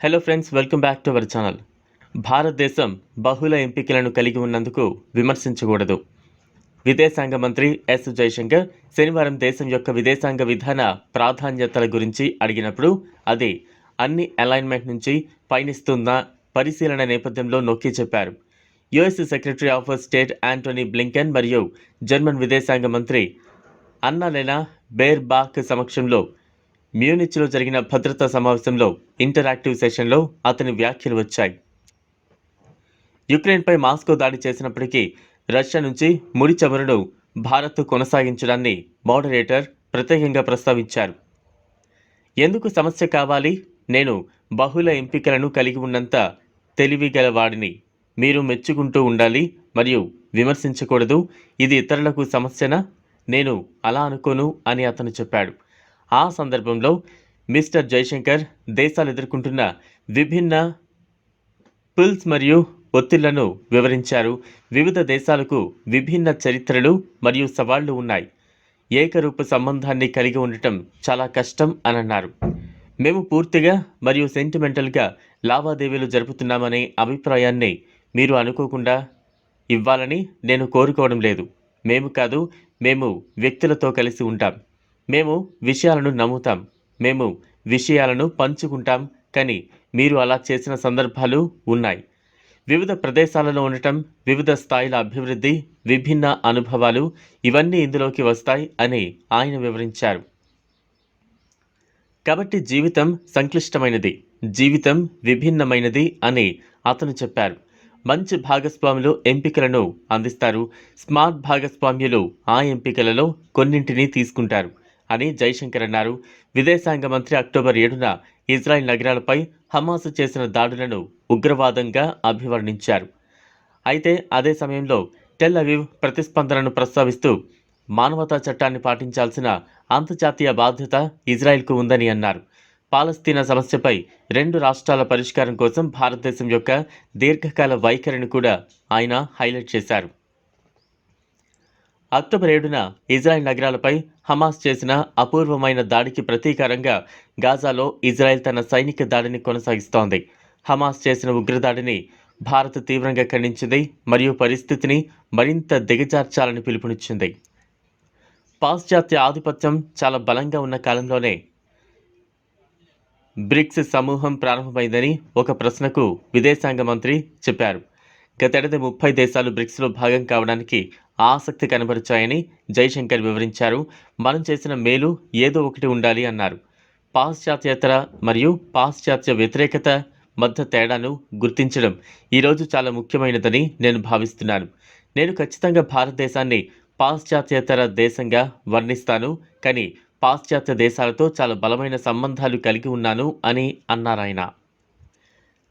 Hello friends welcome back to our channel భారతదేశం బహుళ ఎంపికలను కలిగి ఉన్నందుకు విమర్శించకూడదు. విదేశాంగ మంత్రి ఎస్ జైశంకర్ శనివారం దేశం యొక్క విదేశాంగ విధాన ప్రాధాన్యతల గురించి అడిగినప్పుడు అది అన్ని అలైన్మెంట్ నుంచి పయనిస్తున్న పరిశీలన నేపథ్యంలో నొక్కి చెప్పారు. US secretary of state Antony Blinken మరియు జర్మన్ విదేశాంగ మంత్రి అన్నలెనా బేర్ బాక్ సమక్షంలో మ్యూనిచ్లో జరిగిన భద్రతా సమావేశంలో ఇంటరాక్టివ్ సెషన్లో అతని వ్యాఖ్యలు వచ్చాయి. యుక్రెయిన్పై మాస్కో దాడి చేసినప్పటికీ రష్యా నుంచి ముడి చమురును భారత్ కొనసాగించడాన్ని మోడరేటర్ ప్రత్యేకంగా ప్రస్తావించారు. ఎందుకు సమస్య కావాలి? నేను బహుళ ఎంపికలను కలిగి ఉన్నంత తెలివి వాడిని. మీరు మెచ్చుకుంటూ ఉండాలి మరియు విమర్శించకూడదు. ఇది ఇతరులకు సమస్యనా? నేను అలా అనుకోను అని అతను చెప్పాడు. ఆ సందర్భంలో మిస్టర్ జైశంకర్ దేశాలు ఎదుర్కొంటున్న విభిన్న పిల్స్ మరియు ఒత్తిళ్ళను వివరించారు. వివిధ దేశాలకు విభిన్న చరిత్రలు మరియు సవాళ్ళు ఉన్నాయి. ఏకరూప సంబంధాన్ని కలిగి ఉండటం చాలా కష్టం అని అన్నారు మేము పూర్తిగా మరియు సెంటిమెంటల్గా లావాదేవీలు జరుపుతున్నామనే అభిప్రాయాన్ని మీరు అనుకోకుండా ఇవ్వాలని నేను కోరుకోవడం లేదు. మేము కాదు మేము వ్యక్తులతో కలిసి ఉంటాం. మేము విషయాలను నమ్ముతాం. మేము విషయాలను పంచుకుంటాం. కానీ మీరు అలా చేసిన సందర్భాలు ఉన్నాయి. వివిధ ప్రదేశాలలో ఉండటం వివిధ స్థాయిల అభివృద్ధి విభిన్న అనుభవాలు ఇవన్నీ ఇందులోకి వస్తాయి అని ఆయన వివరించారు. కాబట్టి జీవితం సంక్లిష్టమైనది జీవితం విభిన్నమైనది అని అతను చెప్పారు. మంచి భాగస్వాములు ఎంపికలను అందిస్తారు. స్మార్ట్ భాగస్వామ్యులు ఆ ఎంపికలలో కొన్నింటిని తీసుకుంటారు. అని జైశంకర్ అన్నారు. విదేశాంగ మంత్రి అక్టోబర్ ఏడున ఇజ్రాయెల్ నగరాలపై హమాస్ చేసిన దాడులను ఉగ్రవాదంగా అభివర్ణించారు. అయితే అదే సమయంలో టెల్ అవీవ్ ప్రతిస్పందనను ప్రస్తావిస్తూ మానవతా చట్టాన్ని పాటించాల్సిన అంతర్జాతీయ బాధ్యత ఇజ్రాయెల్కు ఉందని అన్నారు. పాలస్తీనా సమస్యపై రెండు రాష్ట్రాల పరిష్కారం కోసం భారతదేశం యొక్క దీర్ఘకాల వైఖరిని కూడా ఆయన హైలైట్ చేశారు. అక్టోబర్ ఏడున ఇజ్రాయెల్ నగరాలపై హమాస్ చేసిన అపూర్వమైన దాడికి ప్రతీకారంగా గాజాలో ఇజ్రాయెల్ తన సైనిక దాడిని కొనసాగిస్తోంది. హమాస్ చేసిన ఉగ్రదాడిని భారత్ తీవ్రంగా ఖండించింది మరియు పరిస్థితిని మరింత దిగజార్చాలని పిలుపునిచ్చింది. పాశ్చాత్య ఆధిపత్యం చాలా బలంగా ఉన్న కాలంలోనే బ్రిక్స్ సమూహం ప్రారంభమైందని ఒక ప్రశ్నకు విదేశాంగ మంత్రి చెప్పారు. గతేడాది ముప్పై దేశాలు బ్రిక్స్లో భాగం కావడానికి ఆసక్తి కనబరిచాయని జైశంకర్ వివరించారు. మనం చేసిన మేలు ఏదో ఒకటి ఉండాలి అన్నారు. పాశ్చాత్యేతర మరియు పాశ్చాత్య వ్యతిరేకత మధ్య తేడాను గుర్తించడం ఈరోజు చాలా ముఖ్యమైనదని నేను భావిస్తున్నాను. నేను ఖచ్చితంగా భారతదేశాన్ని పాశ్చాత్యేతర దేశంగా వర్ణిస్తాను. కానీ పాశ్చాత్య దేశాలతో చాలా బలమైన సంబంధాలు కలిగి ఉన్నాను అని అన్నారాయన.